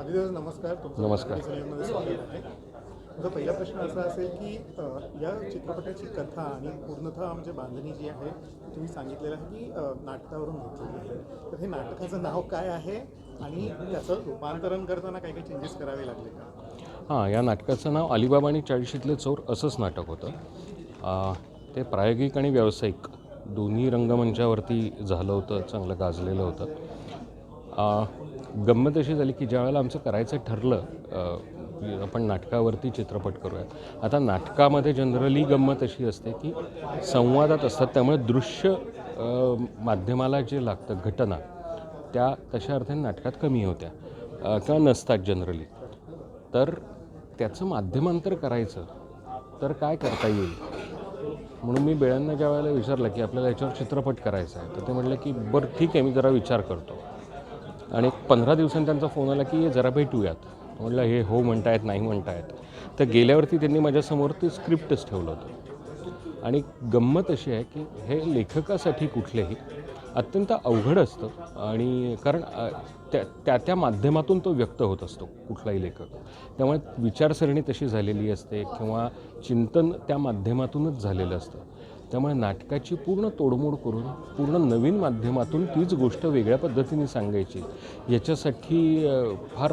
Adidas नमस्कार. तुमचं नमस्कार. सिनेमामध्ये स्वागत आहे. माझा पहिला प्रश्न असा असेल की अ, या चित्रपटाची कथा आणि पूर्णतः म्हणजे बांधणी जी आहे ती तुम्ही सांगितलेलं आहे की अ, नाटकावरून घेतलेली आहे. तर हे नाटकाचं नाव काय आहे आणि त्याचं रूपांतरण करताना काही काही चेंजेस करावे लागले का? हां या नाटकाचं नाव अलिबाबा आणि चाळीशीतले चोर असंच नाटक होतं. आ, ते प्रायोगिक आणि व्यावसायिक दोन्ही रंगमंचावरती झालं होतं चांगलं गाजलेलं होतं. आ, गंमत अशी झाली की ज्यावेळेला आमचं करायचं ठरलं की आपण नाटकावरती चित्रपट करूया आता नाटकामध्ये जनरली गंमत अशी असते की संवादात असतात त्यामुळे दृश्य माध्यमाला जे लागतं घटना त्या तशा अर्थाने नाटकात कमी होत्या किंवा नसतात जनरली. तर त्याचं माध्यमांतर करायचं तर काय करता येईल? म्हणून मी बेळ्यांना ज्या वेळेला विचारलं की आपल्याला याच्यावर चित्रपट करायचा आहे तर ते म्हटलं की बरं ठीक आहे मी जरा विचार करतो. आणि एक पंधरा दिवसांनी त्यांचा फोन आला की जरा भेटूयात. म्हटलं हे हो म्हणतायत नाही म्हणतायत. तर गेल्यावरती त्यांनी माझ्यासमोर ते स्क्रिप्टच ठेवलं होतं. आणि गंमत अशी आहे की हे लेखकासाठी कुठलेही अत्यंत अवघड असतं आणि कारण त्या त्या त्या माध्यमातून तो व्यक्त होत असतो कुठलाही लेखक. त्यामुळे विचारसरणी तशी झालेली असते किंवा चिंतन त्या माध्यमातूनच झालेलं असतं. त्यामुळे नाटकाची पूर्ण तोडमोड करून पूर्ण नवीन माध्यमातून तीच गोष्ट वेगळ्या पद्धतीने सांगायची. याच्यासाठी फार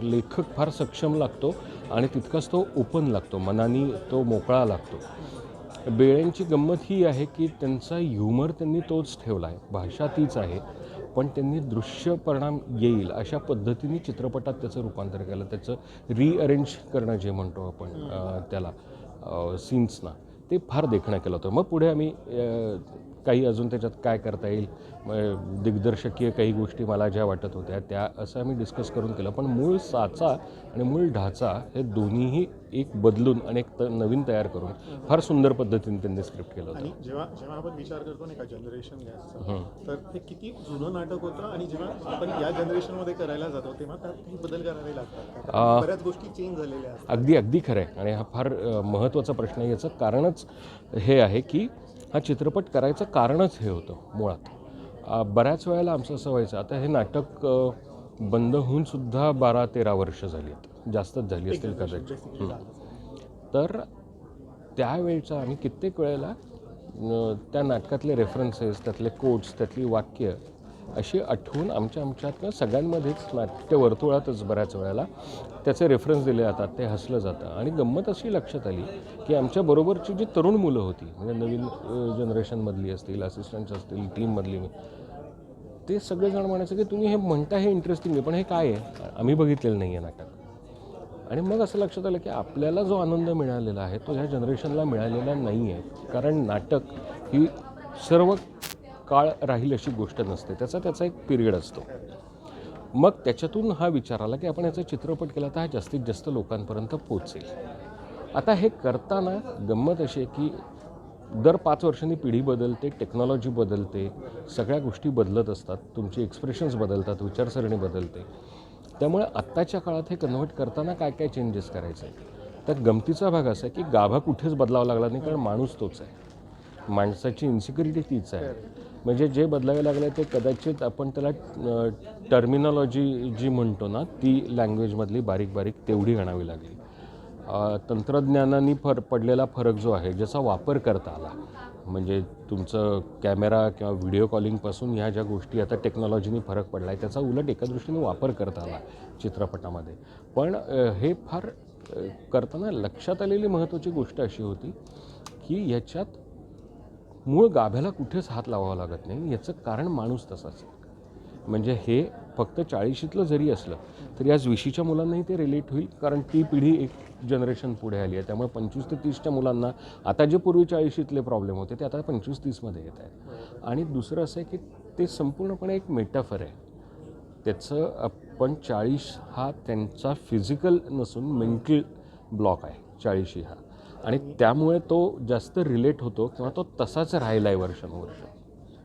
लेखक फार सक्षम लागतो आणि तितकाच तो ओपन लागतो. मनाने तो मोकळा लागतो. बेळ्यांची गंमत ही आहे की त्यांचा ह्युमर त्यांनी तोच ठेवला आहे. भाषा तीच आहे. पण त्यांनी दृश्य परिणाम येईल अशा पद्धतीने चित्रपटात त्याचं रूपांतर केलं. त्याचं रिअरेंज करणं जे म्हणतो आपण त्याला सीन्सना ते फार देखणं केलं होतं. मग पुढे आम्ही काही अजून त्याच्यात काय करता येईल दिग्दर्शकीय काही गोष्टी मला ज्या वाटत होत्या त्या असं आम्ही डिस्कस करून केलं. पण मूळ साचा आणि मूळ ढाचा हे दोन्हीही एक बदलून आणि एक त नवीन तयार करून फार सुंदर पद्धतीने त्यांनी स्क्रिप्ट केलं होतं. जेव्हा जेव्हा आपण विचार करतो नाही का जनरेशन गॅसचा तर ते किती जुनं नाटक होतं आणि जेव्हा आपण या जनरेशनमध्ये करायला जातो तेव्हा त्यात काही बदल करावे लागतात. बऱ्याच गोष्टी चेंज झालेल्या अगदी अगदी खरं आहे. आणि हा फार महत्त्वाचा प्रश्न आहे याचं कारणच हे आहे की हा चित्रपट करायचं कारणच हे होतं मुळात. बऱ्याच वेळेला आमचं असं व्हायचं आता हे नाटक बंद होऊन सुद्धा बारा तेरा वर्ष झाली आहेत. जास्तच झाली असतील कदाचित. तर त्यावेळचा आम्ही कित्येक वेळेला त्या नाटकातले रेफरन्सेस त्यातले कोट्स त्यातली वाक्य अशी आठवून आमच्या आमच्यातनं सगळ्यांमध्येच. नाट्य वर्तुळातच बऱ्याच वेळेला त्याचे रेफरन्स दिले जातात ते हसलं जातं. आणि गंमत अशी लक्षात आली की आमच्याबरोबरची जी तरुण मुलं होती म्हणजे नवीन जनरेशनमधली असतील असिस्टंट्स असतील टीममधली ते सगळेजण म्हणायचं की तुम्ही हे म्हणता हे इंटरेस्टिंग आहे पण हे काय आहे? आम्ही बघितलेलं नाही आहे नाटक. आणि मग असं लक्षात आलं की आपल्याला जो आनंद मिळालेला आहे तो ह्या जनरेशनला मिळालेला नाही आहे कारण नाटक ही सर्व काळ राहील अशी गोष्ट नसते. त्याचा त्याचा एक पिरियड असतो. मग त्याच्यातून हा विचार आला की आपण याचा चित्रपट केला तर हा जास्तीत जास्त लोकांपर्यंत पोचेल आता हे करताना गंमत अशी आहे की दर पाच वर्षांनी पिढी बदलते टेक्नॉलॉजी बदलते सगळ्या गोष्टी बदलत असतात. तुमची एक्सप्रेशन्स बदलतात विचारसरणी बदलते. त्यामुळे आत्ताच्या काळात हे कन्व्हर्ट करताना काय काय चेंजेस करायचे? तर गमतीचा भाग असा आहे की गाभा कुठेच बदलावा लागला नाही कारण माणूस तोच आहे. माणसाची इन्सिक्युरिटी तीच आहे. म्हणजे जे बदलावे लागले ते कदाचित आपण त्याला टर्मिनॉलॉजी जी म्हणतो ना ती लँग्वेजमधली बारीक बारीक तेवढी आणावी लागली. तंत्रज्ञानाने फर पडलेला फरक जो आहे ज्याचा वापर करता आला म्हणजे तुमचं कॅमेरा किंवा व्हिडिओ कॉलिंगपासून ह्या ज्या गोष्टी आता टेक्नॉलॉजीने फरक पडला आहे त्याचा उलट एका दृष्टीने वापर करता आला चित्रपटामध्ये. पण हे फार करताना लक्षात आलेली महत्त्वाची गोष्ट अशी होती की ह्याच्यात मूळ गाभ्याला कुठेच हात लावावा लागत नाही. याचं कारण माणूस तसाच म्हणजे हे फक्त चाळीशीतलं जरी असलं तरी आज विशीच्या मुलांनाही ते रिलेट होईल कारण ती पिढी एक जनरेशन पुढे आली आहे. त्यामुळे पंचवीस ते तीसच्या मुलांना आता जे पूर्वी चाळीशीतले प्रॉब्लेम होते ते आता पंचवीस तीसमध्ये येत आहेत. आणि दुसरं असं आहे की ते संपूर्णपणे एक मेटाफर आहे. त्याचं आपण चाळीस हा त्यांचा फिजिकल नसून मेंटल ब्लॉक आहे. चाळीशी हा. आणि त्यामुळे तो जास्त रिलेट होतो किंवा तो तसाच राहिला आहे वर्षानुवर्ष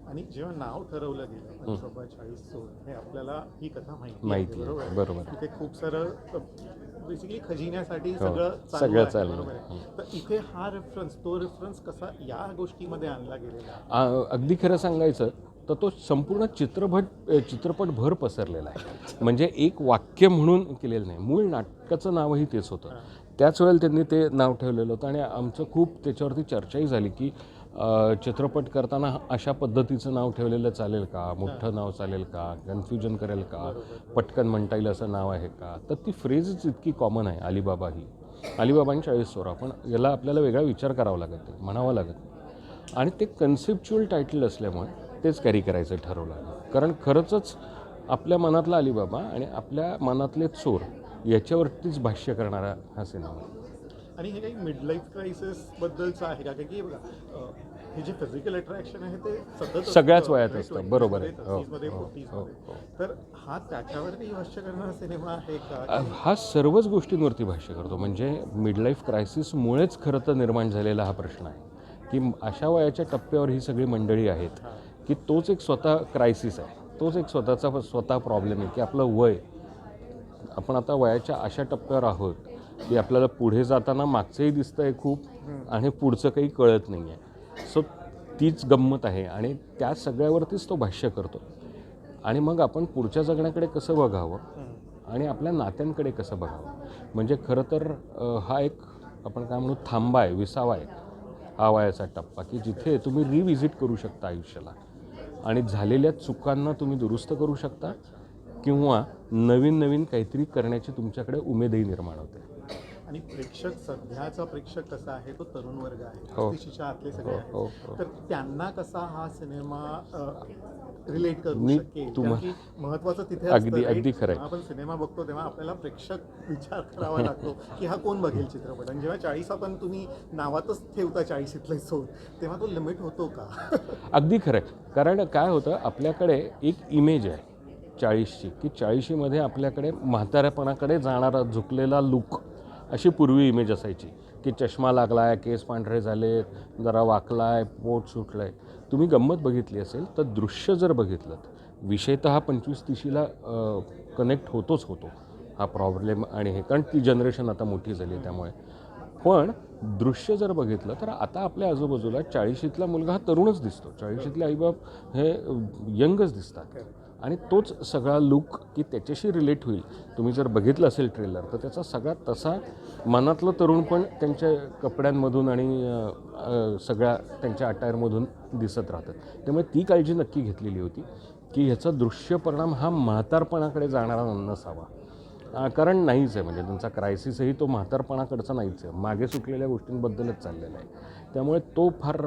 आणि जेव्हा नाव ठरवलं गेलं पंचोबा चाळीस हे आपल्याला ही कथा माहिती माहिती आहे, बरोबर? बरोबर. इथे खूप सारं बेसिकली खजिन्यासाठी हो, सगळं सगळं आहे, चालू बरोबर आहे. तर इथे हा रेफरन्स तो रेफरन्स कसा या गोष्टीमध्ये आणला गेलेला आहे? आ- अगदी खरं सांगायचं तर तो संपूर्ण चित्रपट चित्रपटभर पसरलेला आहे. म्हणजे एक वाक्य म्हणून केलेलं नाही. मूळ नाटकाचं नावही तेच होतं. त्याच वेळेला त्यांनी ते नाव ठेवलेलं होतं आणि आमचं खूप त्याच्यावरती चर्चाही झाली की चित्रपट करताना अशा पद्धतीचं नाव ठेवलेलं चालेल का? मोठं नाव चालेल का? कन्फ्युजन करेल का? पटकन म्हणता येईल असं नाव आहे का? तर ती फ्रेजच इतकी कॉमन आहे अलिबाबा ही. अलिबाबांनी चाळीस चोरा पण याला आपल्याला वेगळा विचार करावा लागत नाही म्हणावा लागत आणि ते कन्सेप्च्युअल टायटल असल्यामुळे तेच कॅरी करायचं ठरवलं कारण खरंचच आपल्या मनातला अलिबाबा आणि आपल्या मनातले चोर याच्यावरतीच भाष्य करणारा हा सिनेमा. आणि हे काही मिड लाईफ क्रायसिस बद्दलचं आहे का? की बघा हे जे फिजिकल अट्रॅक्शन आहे ते सतत सगळ्याच वयात म्हणजे असतं, 20s बरोबर आहे. हो, 30s मध्ये, हो, 40s हो. तर हा त्याच्यावरती भाष्य करणारा सिनेमा आहे का? हा सर्वच गोष्टींवरती भाष्य करतो. म्हणजे मिडलाईफ क्रायसिसमुळेच खरं तर निर्माण झालेला हा प्रश्न आहे. की अशा वयाच्या टप्प्यावर ही सगळी मंडळी आहेत की तोच एक स्वतः क्रायसिस आहे. तोच एक स्वतःचा स्वतः प्रॉब्लेम आहे की आपलं वय आपण आता वयाच्या अशा टप्प्यावर आहोत की आपल्याला पुढे जाताना मागचंही दिसतं आहे खूप आणि पुढचं काही कळत नाही आहे सो तीच गंमत आहे आणि त्या सगळ्यावरतीच तो भाष्य करतो. आणि मग आपण पुढच्या जगण्याकडे कसं बघावं? आणि आपल्या नात्यांकडे कसं बघावं? म्हणजे खरं तर हा एक आपण काय म्हणू थांबा आहे विसावा आहे. हा वयाचा टप्पा की जिथे तुम्ही रिव्हिजिट करू शकता आयुष्याला. आणि झालेल्या चुकांना तुम्ही दुरुस्त करू शकता. किंवा नवीन नवीन काहीतरी करण्याची तुमच्याकडे उमेदही निर्माण होते. आणि प्रेक्षक सध्याचा प्रेक्षक कसा आहे तो तरुण वर्ग आहे. हो. आतले सगळे हो, आहेत. हो. तर त्यांना कसा हा सिनेमा रिलेट करू शकेल? की महत्वाचं तिथे अगदी-? अगदी खरं आपण सिनेमा बघतो तेव्हा आपल्याला प्रेक्षक विचार करावा लागतो की हा कोण बघेल चित्रपट? आणि जेव्हा चाळीस आपण तुम्ही नावातच ठेवता चाळीशीतले सोड तेव्हा तो लिमिट होतो का? अगदी खरं कारण काय होतं आपल्याकडे एक इमेज आहे. चाळीसची की चाळीशीमध्ये आपल्याकडे म्हाताऱ्यापणाकडे जाणारा झुकलेला लुक अशी पूर्वी इमेज असायची की चष्मा लागला आहे केस पांढरे झाले जरा वाकला आहे पोट सुटलं आहे तुम्ही गंमत बघितली असेल तर दृश्य जर बघितलं विषयतः हा पंचवीस तिशीला कनेक्ट होतोच होतो हा प्रॉब्लेम आणि हे कारण ती जनरेशन आता मोठी झाली त्यामुळे. पण दृश्य जर बघितलं तर आता आपल्या आजूबाजूला चाळीशीतला मुलगा हा तरुणच दिसतो. चाळीशीतले आईबाप हे यंगच दिसतात. आणि तोच सगळा लुक की त्याच्याशी रिलेट होईल. तुम्ही जर बघितलं असेल ट्रेलर तर त्याचा सगळा तसा मनातलं तरुण पण त्यांच्या कपड्यांमधून आणि सगळ्या त्यांच्या अटायरमधून दिसत राहतात. त्यामुळे ती काळजी नक्की घेतलेली होती की ह्याचा दृश्य परिणाम हा म्हातारपणाकडे जाणारा नसावा कारण नाहीच आहे. म्हणजे त्यांचा क्रायसिसही तो म्हातारपणाकडचा नाहीच आहे. मागे सुटलेल्या गोष्टींबद्दलच चाललेला आहे. त्यामुळे तो फार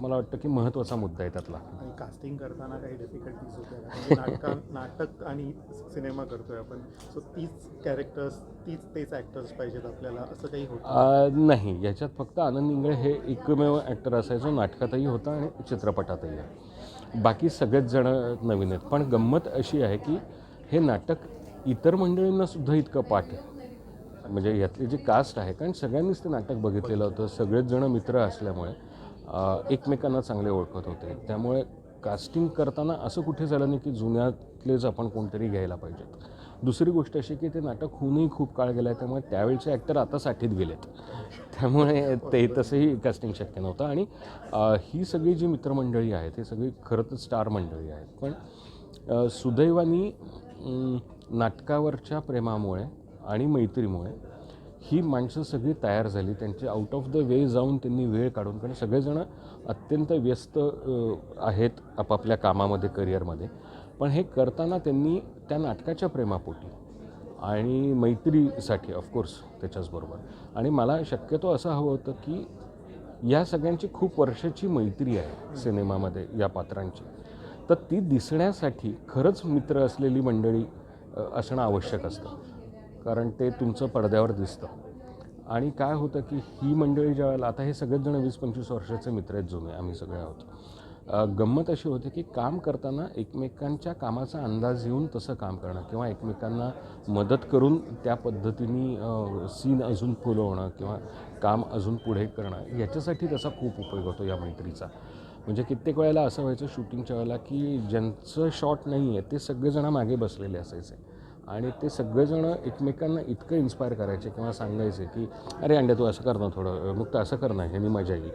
मला वाटतं की महत्त्वाचा मुद्दा आहे त्यातला. कास्टिंग करताना काही डिफिकल्टीज होत्या? म्हणजे नाटका नाटक आणि सिनेमा करतोय आपण. सो तीच कॅरेक्टर्स तीच तेच ॲक्टर्स पाहिजेत आपल्याला. असं काही होतं? नाही. याच्यात फक्त आनंद इंगळे हे एकमेव ॲक्टर असायचो. नाटकातही होता आणि चित्रपटातही. आहे बाकी सगळेच जण नवीन आहेत. पण गंमत अशी आहे की हे नाटक इतर मंडळींना सुद्धा इतकं पाठ म्हणजे यातली जी कास्ट आहे कारण सगळ्यांनीच ते नाटक बघितलेलं होतं. सगळेच जण मित्र असल्यामुळे एकमेकांना चांगले ओळखत होते. त्यामुळे कास्टिंग करताना असं कुठे झालं नाही की जुन्यातलेच आपण कोणतरी घ्यायला पाहिजेत दुसरी गोष्ट अशी की ते नाटक होऊनही खूप काळ गेला आहे त्यामुळे त्यावेळचे ॲक्टर आता साठीत गेलेत. त्यामुळे ते तसंही कास्टिंग शक्य नव्हतं. आणि ही सगळी जी मित्रमंडळी आहेत ही सगळी खरं तर स्टार मंडळी आहेत. पण सुदैवानी नाटकावरच्या प्रेमामुळे आणि मैत्रीमुळे ही माणसं सगळी तयार झाली. त्यांची आउट ऑफ द वे जाऊन त्यांनी वेळ काढून कारण सगळेजणं अत्यंत व्यस्त आहेत आपापल्या कामामध्ये करिअरमध्ये. पण हे करताना त्यांनी त्या नाटकाच्या प्रेमापोटी आणि मैत्रीसाठी ऑफकोर्स त्याच्याचबरोबर. आणि मला शक्यतो असं हवं होतं की या सगळ्यांची खूप वर्षाची मैत्री आहे सिनेमामध्ये या पात्रांची. तर ती दिसण्यासाठी खरंच मित्र असलेली मंडळी असणं आवश्यक असतं. कारण ते तुमचं पडद्यावर दिसतं. आणि काय होतं की ही मंडळी ज्या वेळेला आता हे सगळेच जण वीस पंचवीस वर्षाचे मित्र आहेत जुने आम्ही सगळे आहोत. गंमत अशी होती की काम करताना एकमेकांच्या कामाचा अंदाज येऊन तसं काम करणं किंवा एकमेकांना मदत करून त्या पद्धतीने सीन अजून फुलवणं किंवा काम अजून पुढे करणं याच्यासाठी त्याचा खूप उपयोग होतो या मैत्रीचा. म्हणजे कित्येक वेळेला असं व्हायचं शूटिंगच्या वेळेला की ज्यांचं शॉट नाही आहे ते सगळेजण मागे बसलेले असायचे. आणि ते सगळेजणं एकमेकांना इतकं इन्स्पायर करायचे किंवा सांगायचे की अरे अंड्या तू असं कर ना थोडं मुक्त असं कर ना ह्यानी मजा येईल.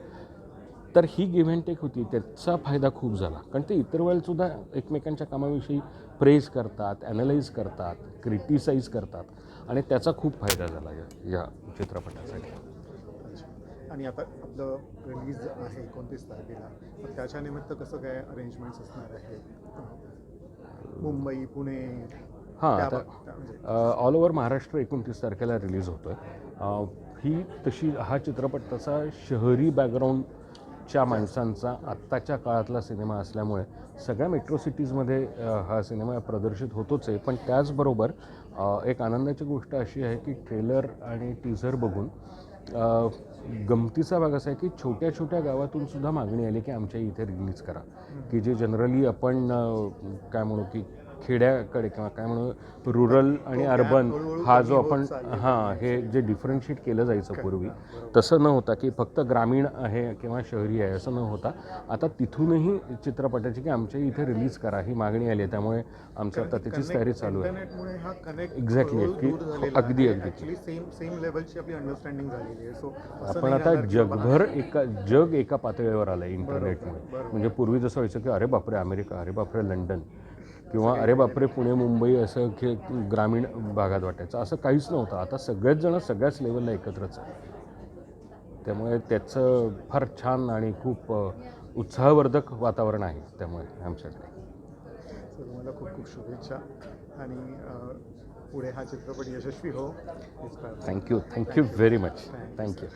तर ही गिव्ह अँड टेक होती. त्याचा फायदा खूप झाला. कारण ते इतर वेळेसुद्धा एकमेकांच्या कामाविषयी प्रेज करतात ॲनालाईज करतात क्रिटिसाईज करतात. आणि त्याचा खूप फायदा झाला या या चित्रपटासाठी. आणि आता आपलं रिलीज आहे एकोणतीस तारखेला. तर त्याच्या निमित्त कसं काय अरेंजमेंट्स असणार आहे मुंबई पुणे हां आता ऑल ओव्हर महाराष्ट्र एकोणतीस तारखेला रिलीज होतो आहे ही तशी हा चित्रपट तसा शहरी बॅकग्राऊंडच्या माणसांचा आत्ताच्या काळातला सिनेमा असल्यामुळे सगळ्या मेट्रो सिटीजमध्ये हा सिनेमा प्रदर्शित होतोच आहे. पण त्याचबरोबर एक आनंदाची गोष्ट अशी आहे की ट्रेलर आणि टीझर बघून गमतीचा भाग असा आहे की छोट्या छोट्या गावातून सुद्धा मागणी आली की आमच्या इथे रिलीज करा. की जे जनरली आपण काय म्हणू की खेड्याकडे किंवा काय म्हणू रुरल आणि अर्बन हा जो आपण हां हे जे डिफरन्शिएट केलं जायचं पूर्वी. तसं न होता की फक्त ग्रामीण आहे किंवा शहरी आहे असं न होता आता तिथूनही चित्रपटाची की आमच्या इथे रिलीज करा ही मागणी आली आहे. त्यामुळे आमचं आता त्याचीच तयारी चालू आहे. हा Exactly. की- अगदी, अगदी. सेम सेम लेवलची आपली अंडरस्टँडिंग झालेली आहे. सो आपण आता जगभर एका जग एका पातळीवर आलं आहे इंटरनेटमुळे म्हणजे पूर्वी जसं व्हायचं की अरे बापरे अमेरिका अरे बापरे लंडन. किंवा अरे बापरे पुणे मुंबई असं की ग्रामीण भागात वाटायचं. असं काहीच नव्हतं. आता सगळेच जण सगळ्याच लेवलला एकत्रच आहे त्यामुळे त्याचं फार छान आणि खूप उत्साहवर्धक वातावरण आहे त्यामुळे आमच्याकडे. तुम्हाला खूप खूप शुभेच्छा आणि पुढे हा चित्रपट यशस्वी हो. Thank you thank you very much thank you